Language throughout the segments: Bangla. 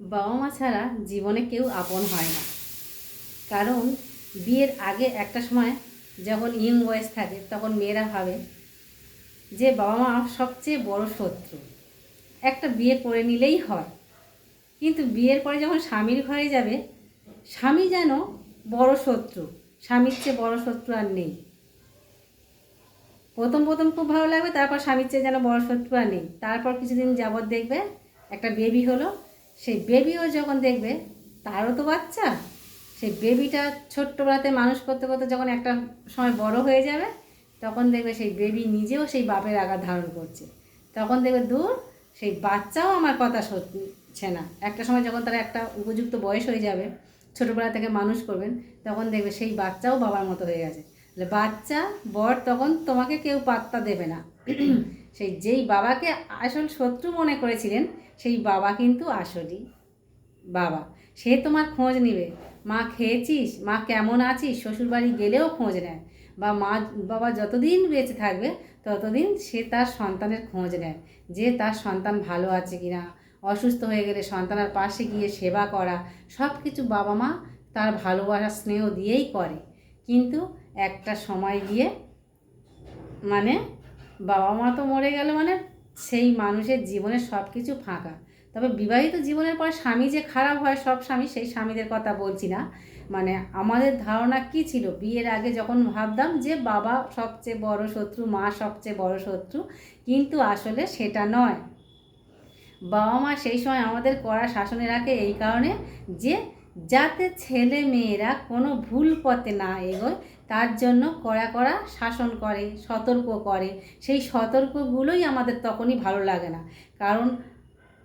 বাবা মা ছাড়া জীবনে কেউ আপন হয় না। কারণ বিয়ের আগে একটা সময় যখন ইয়ং বয়স থাকে, তখন মেয়েরা ভাবে যে বাবা মা সবচেয়ে বড় শত্রু। একটা বিয়ে করে নিলেই হয়। কিন্তু বিয়ের পরে যখন স্বামীর ঘরে যাবে, স্বামী যেন বড় শত্রু, স্বামীর চেয়ে বড় শত্রু আর নেই। প্রথম প্রথম খুব ভালো লাগবে, তারপর স্বামীর চেয়ে যেন বড় শত্রু আর নেই। তারপর কিছুদিন যাবৎ দেখবে একটা বেবি হলো সেই বেবিও যখন দেখবে, তারও তো বাচ্চা। সেই বেবিটা ছোট্টবেলাতে মানুষ করতে করতে যখন একটা সময় বড় হয়ে যাবে, তখন দেখবে সেই বেবি নিজেও সেই বাপের আঘাত ধারণ করছে। তখন দেখবে, দূর, সেই বাচ্চাও আমার কথা শুনছে না। একটা সময় যখন তারা একটা উপযুক্ত বয়স হয়ে যাবে, ছোটোবেলা থেকে মানুষ করবেন, তখন দেখবে সেই বাচ্চাও বাবার মতো হয়ে গেছে। বাচ্চা বর তখন তোমাকে কেউ পাত্তা দেবে না। সেই যেই বাবাকে আসল শত্রু মনে করেছিলেন, সেই বাবা কিন্তু আসলই। বাবা, সে তোমার খোঁজ নিবে। মা, খেয়েছিস? মা কেমন আছিস? শ্বশুরবাড়ি গেলেও খোঁজ নেয়। বা মা, বাবা যতদিন বেঁচে থাকবে, ততদিন সে তার সন্তানের খোঁজ নেয়। যে তার সন্তান ভালো আছে কি না অসুস্থ হয়ে গেলে সন্তানের পাশে গিয়ে সেবা করা সব কিছু বাবা মা তার ভালোবাসা স্নেহ দিয়েই করে। কিন্তু একটা সময় গিয়ে মানে বাবা মা তো মরে গেল মানে সেই মানুষের জীবনে সব কিছু ফাঁকা। তবে বিবাহিত জীবনের পর স্বামী যে খারাপ হয় সব স্বামী, সেই স্বামীদের কথা বলছি না। মানে আমাদের ধারণা কি ছিল? বিয়ের আগে যখন ভাবতাম যে বাবা সবচেয়ে বড় শত্রু, মা সবচেয়ে বড় শত্রু, কিন্তু আসলে সেটা নয়। বাবা মা সেই সময় আমাদের কড়া শাসনে রাখে এই কারণে যে যাতে ছেলে মেয়েরা কোনো ভুল পথে না এগোয় তার জন্য কড়া কড়া শাসন করে, সতর্ক করে। সেই সতর্কগুলোই আমাদের তখনই ভালো লাগে না। কারণ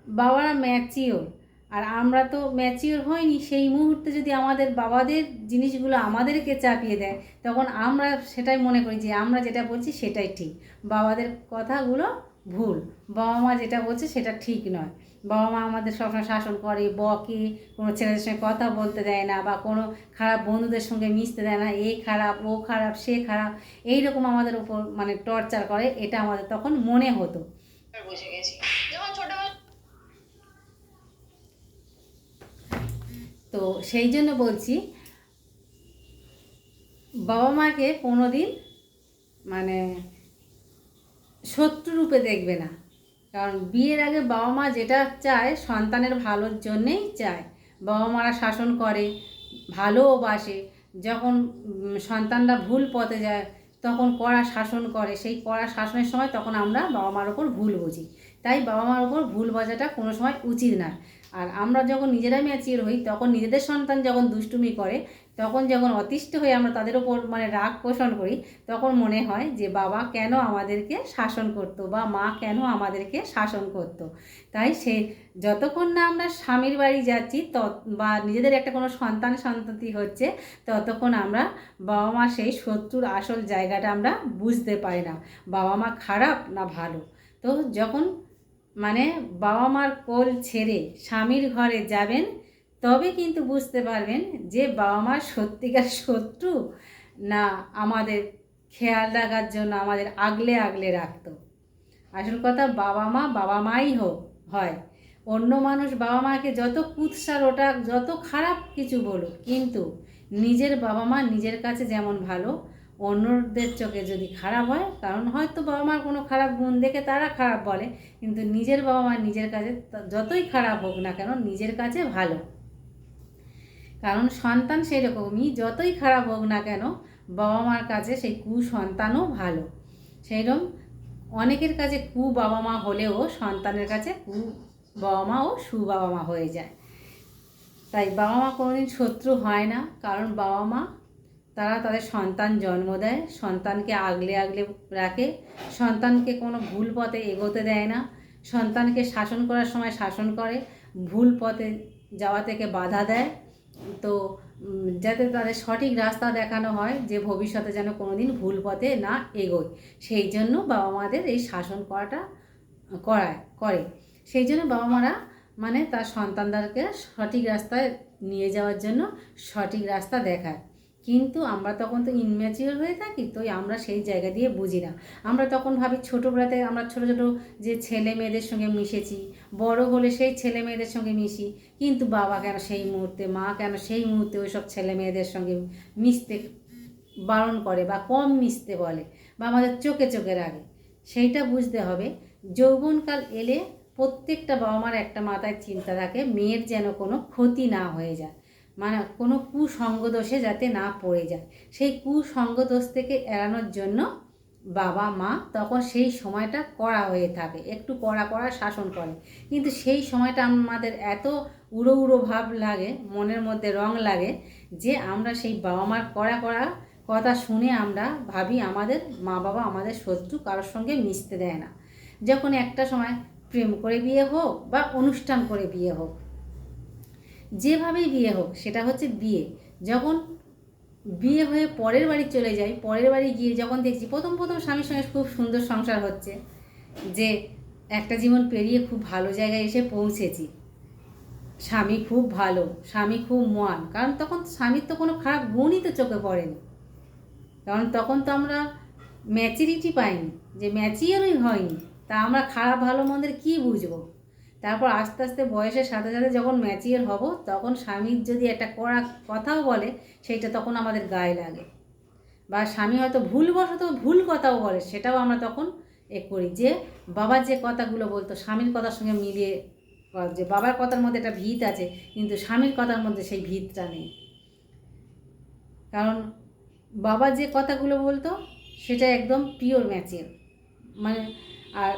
বাবারা ম্যাচিওর আর আমরা তো ম্যাচিওর হইনি। সেই মুহূর্তে যদি আমাদের বাবাদের জিনিসগুলো আমাদেরকে চাপিয়ে দেয়, তখন আমরা সেটাই মনে করি যে আমরা যেটা বলছি সেটাই ঠিক। বাবাদের কথাগুলো ভুল। বাবা মা যেটা বলছে সেটা ঠিক নয়। বাবা মা আমাদের সবসময় শাসন করে বকে কোনো ছেলেদের সঙ্গে কথা বলতে দেয় না বা কোনো খারাপ বন্ধুদের সঙ্গে মিশতে দেয় না এ খারাপ ও খারাপ সে খারাপ এই রকম আমাদের উপর মানে টর্চার করে এটা আমাদের তখন মনে হতো। বুঝে গেছি। যখন তো সেই জন্য বলছি বাবা মাকে কোনো দিন মানে শত্রু রূপে দেখবে না। কারণ বিয়ের আগে বাবা মা যেটা চায় সন্তানের ভালোর জন্যেই চায়। বাবা মারা শাসন করে ভালোবাসে যখন সন্তানরা ভুল পথে যায়, তখন কড়া শাসন করে। সেই কড়া শাসনের সময় তখন আমরা বাবা মার ওপর ভুল বুঝি। তাই বাবা মার ওপর ভুল বোঝাটা কোনো সময় উচিত না। আর আমরা যখন নিজেরা ম্যাচিওর হই, তখন নিজেদের সন্তান যখন দুষ্টুমি করে তখন যখন অতিষ্ঠ হয়ে আমরা তাদের ওপর মানে রাগ পোষণ করি, তখন মনে হয় যে বাবা কেন আমাদেরকে শাসন করতো বা মা কেন আমাদেরকে শাসন করতো। তাই সে যতক্ষণ না আমরা স্বামীর বাড়ি যাচ্ছি, তত বা নিজেদের একটা কোনো সন্তান সন্ততি হচ্ছে, ততক্ষণ আমরা বাবা মা সেই শত্রুর আসল জায়গাটা আমরা বুঝতে পারি না, বাবা মা খারাপ না ভালো। তো যখন মানে বাবা মার কোল ছেড়ে স্বামীর ঘরে যাবেন তবে কিন্তু বুঝতে পারবেন যে বাবা মা সত্যিকার শত্রু না আমাদের খেয়াল রাখার জন্য আমাদের আগলে আগলে রাখতো। আসল কথা বাবা মা বাবা মাই হোক, হয়। অন্য মানুষ বাবা মাকে যত কুৎসার ওটা, যত খারাপ কিছু বলুক, কিন্তু নিজের বাবা মা নিজের কাছে যেমন ভালো, অন্যদের চোখে যদি খারাপ হয়, কারণ হয়তো বাবা মার কোনো খারাপ গুণ দেখে তারা খারাপ বলে, কিন্তু নিজের বাবা মা নিজের কাছে যতই খারাপ হোক না কেন, নিজের কাছে ভালো। কারণ সন্তান সেরকমই, যতই খারাপ হোক না কেন, বাবা মার কাছে সেই কুসন্তানও ভালো। সেইরকম অনেকের কাছে কু বাবা মা হলেও সন্তানের কাছে কু বাবা মা ও সু বাবা মা হয়ে যায়। তাই বাবা মা কোনোদিন শত্রু হয় না, কারণ বাবা মা, তারা তাদের সন্তান জন্ম দেয়, সন্তানকে আগলে আগলে রাখে, সন্তানকে কোনো ভুল পথে এগোতে দেয় না, সন্তানকে শাসন করার সময় শাসন করে, ভুল পথে যাওয়া থেকে বাধা দেয় তো যাতে তাদের সঠিক রাস্তা দেখানো হয় যে ভবিষ্যতে যেন কোনো দিন ভুল পথে না এগোয়। সেই জন্য বাবা মাদের এই শাসন করাটা, করায়, করে। সেই জন্য বাবা মারা মানে তার সন্তানদেরকে সঠিক রাস্তায় নিয়ে যাওয়ার জন্য সঠিক রাস্তা দেখায়। কিন্তু আমরা তখন তো ইনম্যাচিওর হয়ে থাকি, তো আমরা সেই জায়গা দিয়ে বুঝি না। আমরা তখন ভাবি ছোটোবেলাতে আমরা ছোটো ছোটো যে ছেলে মেয়েদের সঙ্গে মিশেছি, বড় হলে সেই ছেলে মেয়েদের সঙ্গে মিশি, কিন্তু বাবা কেন সেই মুহূর্তে, মা কেন সেই মুহূর্তে ওই সব ছেলে মেয়েদের সঙ্গে মিশতে বারণ করে বা কম মিশতে বলে বা আমাদের চোখে চোখে রাখে? সেইটা বুঝতে হবে। যৌবনকাল এলে প্রত্যেকটা বাবা মার একটা মাথায় চিন্তা থাকে, মেয়ের যেন কোনো ক্ষতি না হয়ে যায়। মানে কোনো কুসঙ্গ দোষে যাতে না পড়ে যায়। সেই কুসঙ্গ দোষ থেকে এড়ানোর জন্য বাবা, মা তখন সেই সময়টা কড়া হয়ে থাকে। একটু কড়া কড়া শাসন করে। কিন্তু সেই সময়টা আমাদের এত উড়ো উড়ো ভাব লাগে, মনের মধ্যে রং লাগে যে আমরা সেই বাবা মার কড়া কড়া কথা শুনে আমরা ভাবি আমাদের মা বাবা আমাদের শত্রু কারোর সঙ্গে মিশতে দেয় না। যখন একটা সময় প্রেম করে বিয়ে হোক বা অনুষ্ঠান করে বিয়ে হোক যেভাবেই বিয়ে হোক, সেটা হচ্ছে বিয়ে। যখন বিয়ে হয়ে পরের বাড়ি চলে যাই, পরের বাড়ি গিয়ে যখন দেখছি, প্রথম প্রথম স্বামীর সঙ্গে খুব সুন্দর সংসার হচ্ছে, যে একটা জীবন পেরিয়ে খুব ভালো জায়গায় এসে পৌঁছেছি। স্বামী খুব ভালো, স্বামী খুব মহান, কারণ তখন স্বামীর তো কোনো খারাপ গুণই তো চোখে পড়েনি। কারণ তখন তো আমরা ম্যাচুরিটি পাইনি, যে ম্যাচিওরই হয়নি, তা আমরা খারাপ ভালো মন্দের কী বুঝব? তারপর আস্তে আস্তে বয়সের সাথে সাথে যখন ম্যাচিওর হব, তখন স্বামীর যদি একটা কড়া কথাও বলে, সেইটা তখন আমাদের গায়ে লাগে। বা স্বামী হয়তো ভুলবশত ভুল কথাও বলে, সেটাও আমরা তখন এ করি। যে বাবার যে কথাগুলো বলতো, স্বামীর কথার সঙ্গে মিলিয়ে যে বাবার কথার মধ্যে একটা ভিত আছে, কিন্তু স্বামীর কথার মধ্যে সেই ভিতটা নেই। কারণ বাবা যে কথাগুলো বলতো, সেটা একদম পিওর ম্যাচিওর মানে আর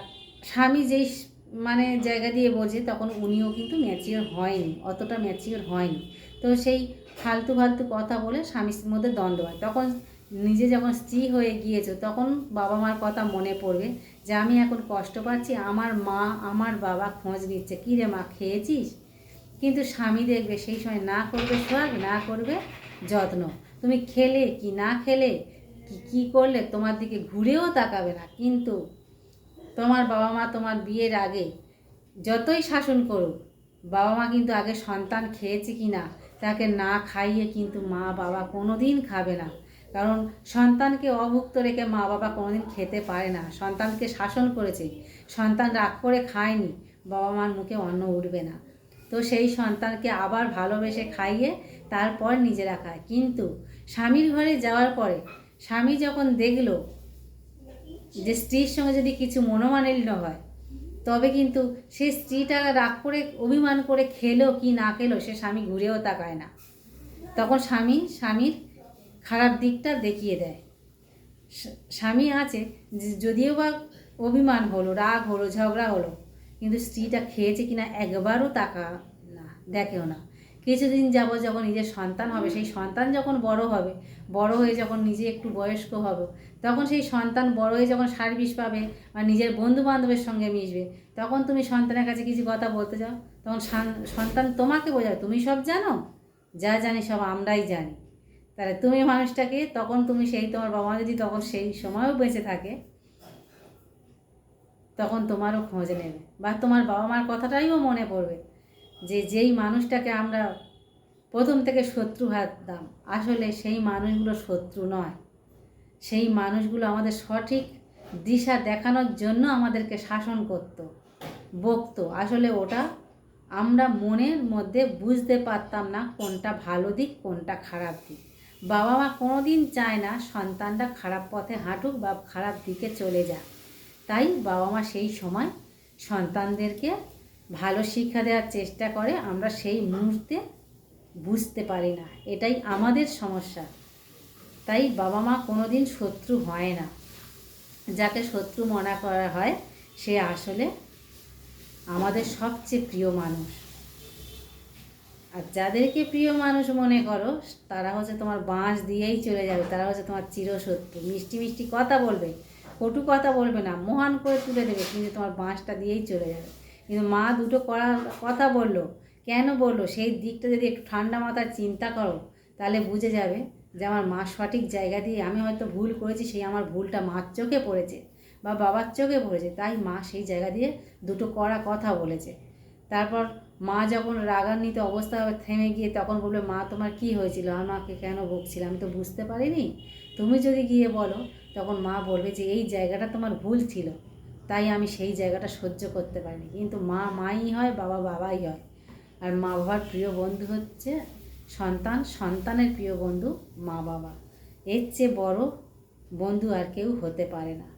স্বামী যেই মানে জায়গা দিয়ে বোঝে, তখন উনিও কিন্তু ম্যাচিওর হয়নি, অতটা ম্যাচিওর হয়নি। তো সেই ফালতু ফালতু কথা বলে স্বামীর মধ্যে দ্বন্দ্ব হয়। তখন নিজে যখন স্ত্রী হয়ে গিয়েছো, তখন বাবা মার কথা মনে পড়বে যে, আমি এখন কষ্ট পাচ্ছি, আমার মা, আমার বাবা খোঁজ নিচ্ছে। কী রে মা, খেয়েছিস? কিন্তু স্বামী দেখবে সেই সময় না করবে সোহাগ, না করবে যত্ন। তুমি খেলে কি না খেলে? কি, কী করলে? তোমার দিকে ঘুরেও তাকাবে না। কিন্তু তোমার বাবা মা তোমার বিয়ের আগে যতই শাসন করুক, বাবা মা কিন্তু আগে সন্তান খেয়েছে কি না তাকে না খাইয়ে কিন্তু মা বাবা কোনো দিন খাবে না। কারণ সন্তানকে অভুক্ত রেখে মা বাবা কোনোদিন খেতে পারে না। সন্তানকে শাসন করেছে, সন্তান রাগ করে খায়নি, বাবা মার মুখে অন্ন উঠবে না। তো সেই সন্তানকে আবার ভালোবেসে খাইয়ে তারপর নিজেরা খায়। কিন্তু স্বামীর ঘরে যাওয়ার পরে স্বামী যখন দেখল যে স্ত্রীর সঙ্গে যদি কিছু মনোমালিন্য হয়, তবে কিন্তু সে স্ত্রীটা রাগ করে, অভিমান করে খেলো কি না খেলো, সে স্বামী ঘুরেও তাকায় না। তখন স্বামী, স্বামীর খারাপ দিকটা দেখিয়ে দেয়। স্বামী আছে যদিও বা অভিমান হলো, রাগ হলো, ঝগড়া হলো, কিন্তু স্ত্রীটা খেয়েছে কিনা একবারও তাকা না, দেখেও না। কিছুদিন যাব যখন নিজের সন্তান হবে সেই সন্তান যখন বড় হবে বড় হয়ে যখন নিজে একটু বয়স্ক হবে তখন সেই সন্তান বড় হয়ে যখন সার্ভিস পাবে বা নিজের বন্ধু বান্ধবের সঙ্গে মিশবে তখন তুমি সন্তানের কাছে কিছু কথা বলতে যাও। তখন সান- সন্তান তোমাকে বোঝাবে তুমি সব জানো? যা জানি সব আমরাই জানি। তাহলে তুমি মানুষটাকে তখন তুমি সেই তোমার বাবা যদি তখন সেই সময়ও বেঁচে থাকে তখন তোমারও খোঁজ নেবে বা তোমার বাবা মার কথাটাইও মনে পড়বে যে যেই মানুষটাকে আমরা প্রথম থেকে শত্রু ভাবতাম, আসলে সেই মানুষগুলো শত্রু নয়। সেই মানুষগুলো আমাদের সঠিক দিশা দেখানোর জন্য আমাদেরকে শাসন করত, বকতো। আসলে ওটা আমরা মনের মধ্যে বুঝতে পারতাম না কোনটা ভালো দিক, কোনটা খারাপ দিক। বাবা মা কোনো দিন চায় না সন্তানটা খারাপ পথে হাঁটুক বা খারাপ দিকে চলে যাক। তাই বাবা মা সেই সময় সন্তানদেরকে ভালো শিক্ষা দেওয়ার চেষ্টা করে, আমরা সেই মুহূর্তে বুঝতে পারি না। এটাই আমাদের সমস্যা। তাই বাবা মা কোনো দিন শত্রু হয় না। যাকে শত্রু মনে করা হয়, সে আসলে আমাদের সবচেয়ে প্রিয় মানুষ। আর যাদেরকে প্রিয় মানুষ মনে করো, তারা হচ্ছে তোমার বাঁশ দিয়েই চলে যাবে। তারা হচ্ছে তোমার চিরশত্রু। মিষ্টি মিষ্টি কথা বলবে, কটু কথা বলবে না, মহান করে তুলে দেবে, কিন্তু তোমার বাঁশটা দিয়েই চলে যাবে। কিন্তু মা দুটো করা, কথা বলল। কেন বলল? সেই দিকটা যদি একটু ঠান্ডা মাথায় চিন্তা করো, তাহলে বুঝে যাবে যে আমার মা সঠিক জায়গা দিয়ে আমি হয়তো ভুল করেছি, সেই আমার ভুলটা মার চোখে পড়েছে বা বাবার চোখে পড়েছে, তাই মা সেই জায়গা দিয়ে দুটো কড়া কথা বলেছে। তারপর মা যখন রাগান্বিত অবস্থা থেমে গিয়ে তখন বলবে মা, তোমার কি হয়েছিল? আমাকে কেন বকছিলে? আমি তো বুঝতে পারিনি। তুমি যদি গিয়ে বলো, তখন মা বলবে যে, এই জায়গাটা তোমার ভুল ছিল। তাই আমি সেই জায়গাটা সহ্য করতে পারিনি। কিন্তু মা মাই হয়, বাবা বাবাই হয়। আর মা বাবার প্রিয় বন্ধু হচ্ছে সন্তান। সন্তানের প্রিয় বন্ধু মা বাবা। এর চেয়ে বড় বন্ধু আর কেউ হতে পারে না।